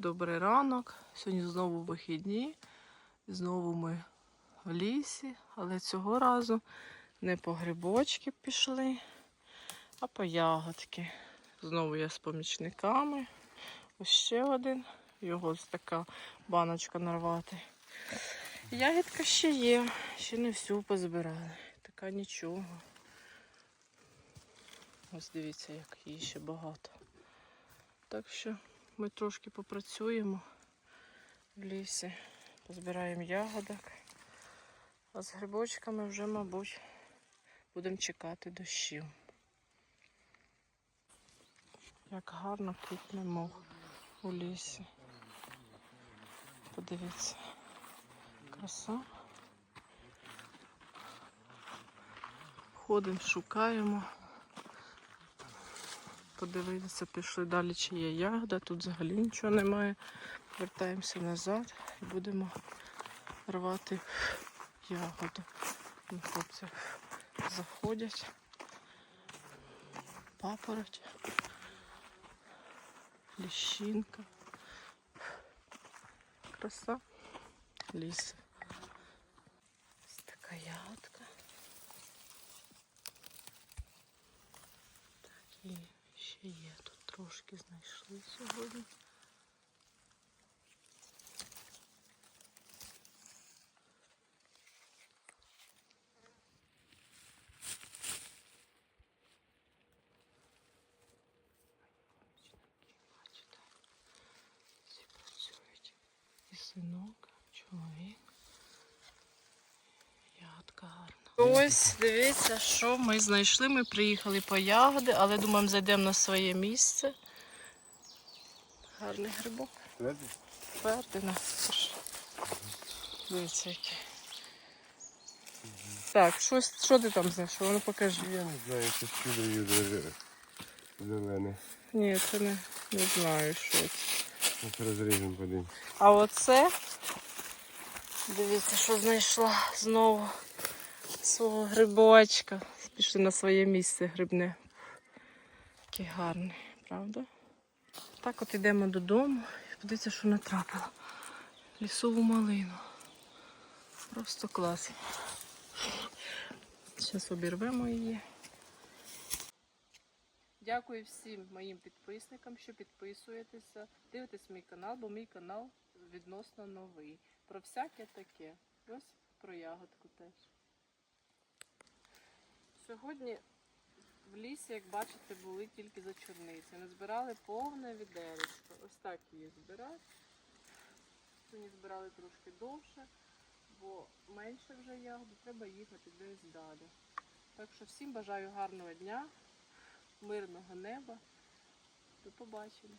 Добрий ранок. Сьогодні знову вихідні. Знову ми в лісі, але цього разу не по грибочки пішли, а по ягодки. Знову я з помічниками. Ось ще один. Його ось така баночка нарвати. Ягідка ще є, ще не всю позбирали. Така нічого. Ось дивіться, як її ще багато. Так що ми трошки попрацюємо в лісі, позбираємо ягодок. А з грибочками вже, мабуть, будемо чекати дощів. Як гарно квітне мох у лісі. Подивіться. Краса. Ходимо, шукаємо. Подивитися, пішли далі, чи є ягода. Тут взагалі нічого немає. Вертаємося назад і будемо рвати ягоду. Хлопці заходять. Папороть. Ліщинка. Краса. Ліс. Ось така ягодка. Так, і ще є. Тут трошки знайшли сьогодні. Бачите, всі працюють. І синок, Ось дивіться, що ми знайшли. Ми приїхали по ягоди, але думаємо, зайдемо на своє місце. Гарний грибок. Твердий на Дивіться, який. Так, що, що ти там знайшов? Ну покажи. Я не знаю, це чудо зелене. Ні, це не, не знаю, що це. Розріжемо подивимо. А оце, дивіться, що знайшла знову свого грибочка. Пішли на своє місце грибне. Який гарний, правда? Так от йдемо додому і подивіться, що натрапила. Лісову малину. Просто клас. Зараз обірвемо її. Дякую всім моїм підписникам, що підписуєтеся, дивитесь мій канал, бо мій канал відносно новий. Про всяке таке. Ось про ягодку теж. Сьогодні в лісі, як бачите, були тільки за чорниці. Ми збирали повне відеречко. Ось так її збирати. Сьогодні збирали трошки довше, бо менше вже ягоди, треба їхати десь далі. Так що всім бажаю гарного дня, мирного неба. До побачення.